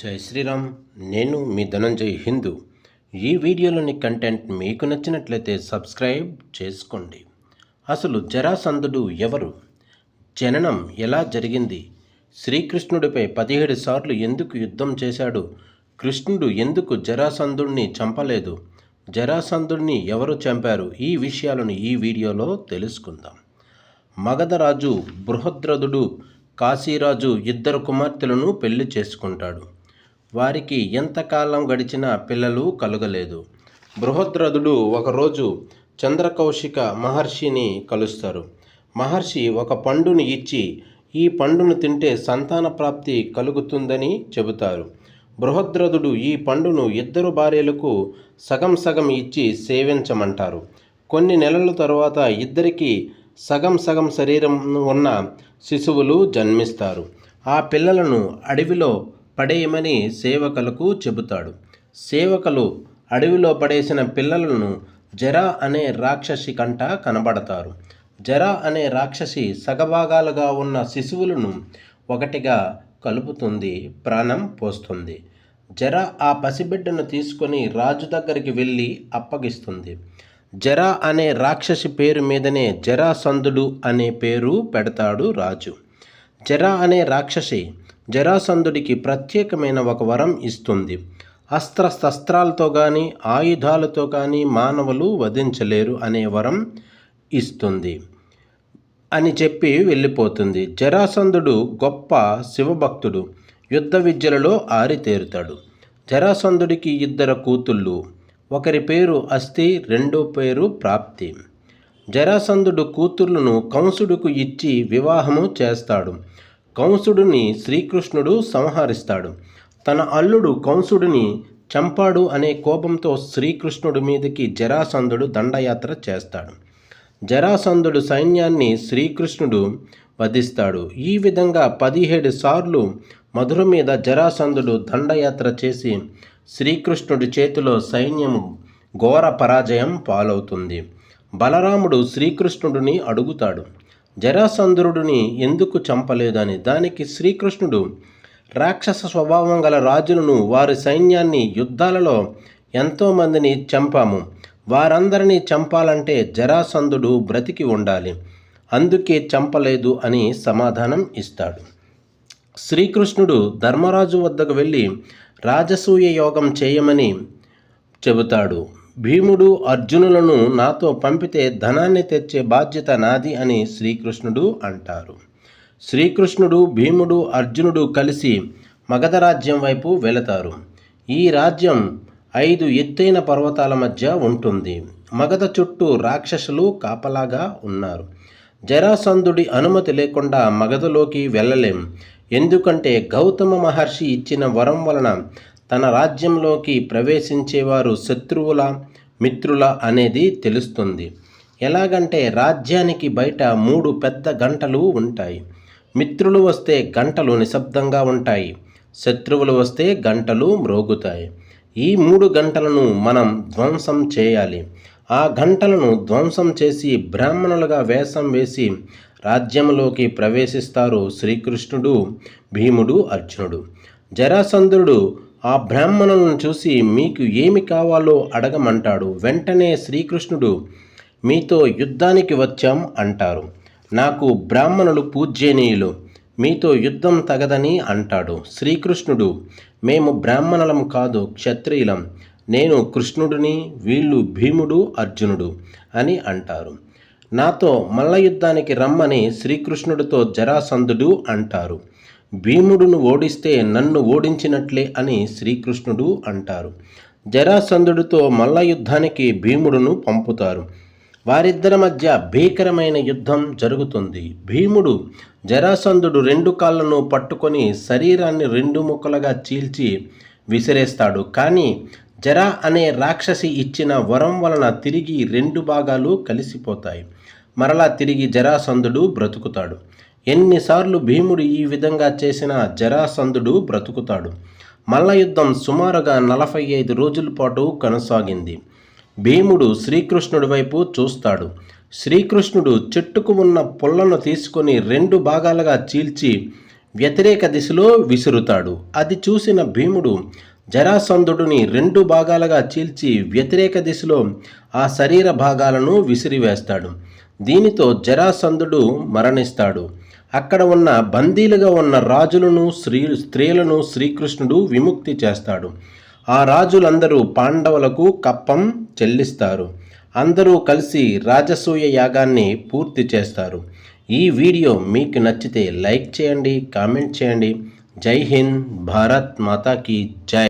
జై శ్రీరామ్ నేను మీ ధనంజయ్ హిందూ. ఈ వీడియోలోని కంటెంట్ మీకు నచ్చినట్లయితే సబ్స్క్రైబ్ చేసుకోండి. అసలు జరాసంధుడు ఎవరు? జననం ఎలా జరిగింది? శ్రీకృష్ణుడిపై పదిహేడు సార్లు ఎందుకు యుద్ధం చేశాడు? కృష్ణుడు ఎందుకు జరాసంధుడిని చంపలేదు? జరాసంధుడిని ఎవరు చంపారు? ఈ విషయాలను ఈ వీడియోలో తెలుసుకుందాం. మగధరాజు బృహద్రథుడు కాశీరాజు ఇద్దరు కుమార్తెలను పెళ్ళి చేసుకుంటాడు. వారికి ఎంతకాలం గడిచినా పిల్లలు కలుగలేదు. బృహద్రథుడు ఒకరోజు చంద్రకౌశిక మహర్షిని కలుస్తారు. మహర్షి ఒక పండుని ఇచ్చి ఈ పండును తింటే సంతాన ప్రాప్తి కలుగుతుందని చెబుతారు బృహద్రథుడు ఈ పండును ఇద్దరు భార్యలకు సగం సగం ఇచ్చి సేవించమంటారు. కొన్ని నెలల తరువాత ఇద్దరికి సగం సగం శరీరం ఉన్న శిశువులు జన్మిస్తారు. ఆ పిల్లలను అడవిలో పడేయమని సేవకులకు చెబుతాడు. సేవకులు అడవిలో పడేసిన పిల్లలను జరా అనే రాక్షసి కంట కనబడతారు. జరా అనే రాక్షసి సగభాగాలుగా ఉన్న శిశువులను ఒకటిగా కలుపుతుంది ప్రాణం పోస్తుంది. జర ఆ పసిబిడ్డను తీసుకొని రాజు దగ్గరికి వెళ్ళి అప్పగిస్తుంది. జర అనే రాక్షసి పేరు మీదనే జరాసంధుడు అనే పేరు పెడతాడు రాజు. జర అనే రాక్షసి జరాసంధుడికి ప్రత్యేకమైన ఒక వరం ఇస్తుంది. అస్త్ర శస్త్రాలతో కానీ ఆయుధాలతో కానీ మానవులు వధించలేరు అనే వరం ఇస్తుంది. అని చెప్పి వెళ్ళిపోతుంది. జరాసంధుడు గొప్ప శివభక్తుడు. యుద్ధ విద్యలలో ఆరితేరుతాడు. జరాసంధుడికి ఇద్దరు కూతుళ్ళు. ఒకరి పేరు అస్థి రెండో పేరు ప్రాప్తి. జరాసంధుడు కూతుర్లను కంసుడుకు ఇచ్చి వివాహము చేస్తాడు. కంసుడిని శ్రీకృష్ణుడు సంహరిస్తాడు. తన అల్లుడు కంసుడిని చంపాడు అనే కోపంతో శ్రీకృష్ణుడి మీదకి జరాసంధుడు దండయాత్ర చేస్తాడు. జరాసంధుడు సైన్యాన్ని శ్రీకృష్ణుడు వధిస్తాడు. ఈ విధంగా పదిహేడు సార్లు మధుర మీద జరాసంధుడు దండయాత్ర చేసి శ్రీకృష్ణుడి చేతిలో సైన్యము ఘోర పరాజయం పాలవుతుంది. బలరాముడు శ్రీకృష్ణుడిని అడుగుతాడు. జరాసంధుడిని ఎందుకు చంపలేదని? దానికి శ్రీకృష్ణుడు రాక్షస స్వభావం గల రాజులను వారి సైన్యాన్ని యుద్ధాలలో ఎంతోమందిని చంపాము. వారందరినీ చంపాలంటే జరాసంధుడు బ్రతికి ఉండాలి. అందుకే చంపలేదు అని సమాధానం ఇస్తాడు. శ్రీకృష్ణుడు ధర్మరాజు వద్దకు వెళ్ళి రాజసూయ యోగం చేయమని చెబుతాడు. భీముడు అర్జునులను నాతో పంపితే ధనాన్ని తెచ్చే బాధ్యత నాది అని శ్రీకృష్ణుడు అంటారు. శ్రీకృష్ణుడు భీముడు అర్జునుడు కలిసి మగధ రాజ్యం వైపు వెళతారు. ఈ రాజ్యం ఐదు ఎత్తైన పర్వతాల మధ్య ఉంటుంది. మగధ చుట్టూ రాక్షసులు కాపలాగా ఉన్నారు. జరాసంధుడి అనుమతి లేకుండా మగధలోకి వెళ్ళలేం. ఎందుకంటే గౌతమ మహర్షి ఇచ్చిన వరం వలన తన రాజ్యంలోకి ప్రవేశించేవారు శత్రువుల మిత్రుల అనేది తెలుస్తుంది. ఎలాగంటే రాజ్యానికి బయట మూడు పెద్ద గంటలు ఉంటాయి. మిత్రులు వస్తే గంటలు నిశ్శబ్దంగా ఉంటాయి. శత్రువులు వస్తే గంటలు మ్రోగుతాయి. ఈ మూడు గంటలను మనం ధ్వంసం చేయాలి. ఆ గంటలను ధ్వంసం చేసి బ్రాహ్మణులుగా వేషం వేసి రాజ్యంలోకి ప్రవేశిస్తారు శ్రీకృష్ణుడు భీముడు అర్జునుడు. జరాసంధుడు ఆ బ్రాహ్మణులను చూసి మీకు ఏమి కావాలో అడగమంటాడు. వెంటనే శ్రీకృష్ణుడు మీతో యుద్ధానికి వచ్చాం అంటారు. నాకు బ్రాహ్మణులు పూజ్యనీయులు మీతో యుద్ధం తగదని అంటాడు. శ్రీకృష్ణుడు మేము బ్రాహ్మణులం కాదు క్షత్రియులం. నేను కృష్ణుడిని వీళ్ళు భీముడు అర్జునుడు అని అంటారు. నాతో మల్ల యుద్ధానికి రమ్మని శ్రీకృష్ణుడితో జరాసంధుడు అంటారు. భీముడును ఓడిస్తే నన్ను ఓడించినట్లే అని శ్రీకృష్ణుడు అంటారు. జరాసంధుడితో మల్ల యుద్ధానికి భీముడును పంపుతారు. వారిద్దరి మధ్య భీకరమైన యుద్ధం జరుగుతుంది. భీముడు జరాసంధుడు రెండు కాళ్ళను పట్టుకొని శరీరాన్ని రెండు ముక్కలుగా చీల్చి విసిరేస్తాడు. కానీ జరా అనే రాక్షసి ఇచ్చిన వరం వలన తిరిగి రెండు భాగాలు కలిసిపోతాయి. మరలా తిరిగి జరాసంధుడు బ్రతుకుతాడు. ఎన్నిసార్లు భీముడు ఈ విధంగా చేసిన జరాసంధుడు బ్రతుకుతాడు. మల్లయుద్ధం సుమారుగా నలభై ఐదు రోజుల పాటు కొనసాగింది. భీముడు శ్రీకృష్ణుడి వైపు చూస్తాడు. శ్రీకృష్ణుడు చెట్టుకు ఉన్న పుల్లను తీసుకొని రెండు భాగాలుగా చీల్చి వ్యతిరేక దిశలో విసురుతాడు. అది చూసిన భీముడు జరాసంధుడిని రెండు భాగాలుగా చీల్చి వ్యతిరేక దిశలో ఆ శరీర భాగాలను విసిరివేస్తాడు. దీనితో జరాసంధుడు మరణిస్తాడు. అక్కడ ఉన్న బందీలుగా ఉన్న రాజులను స్త్రీ స్త్రీలను శ్రీకృష్ణుడు విముక్తి చేస్తాడు. ఆ రాజులందరూ పాండవులకు కప్పం చెల్లిస్తారు. అందరూ కలిసి రాజసూయ యాగాన్ని పూర్తి చేస్తారు. ఈ వీడియో మీకు నచ్చితే లైక్ చేయండి కామెంట్ చేయండి. జై హింద్ భారత్ మాతాకి జై.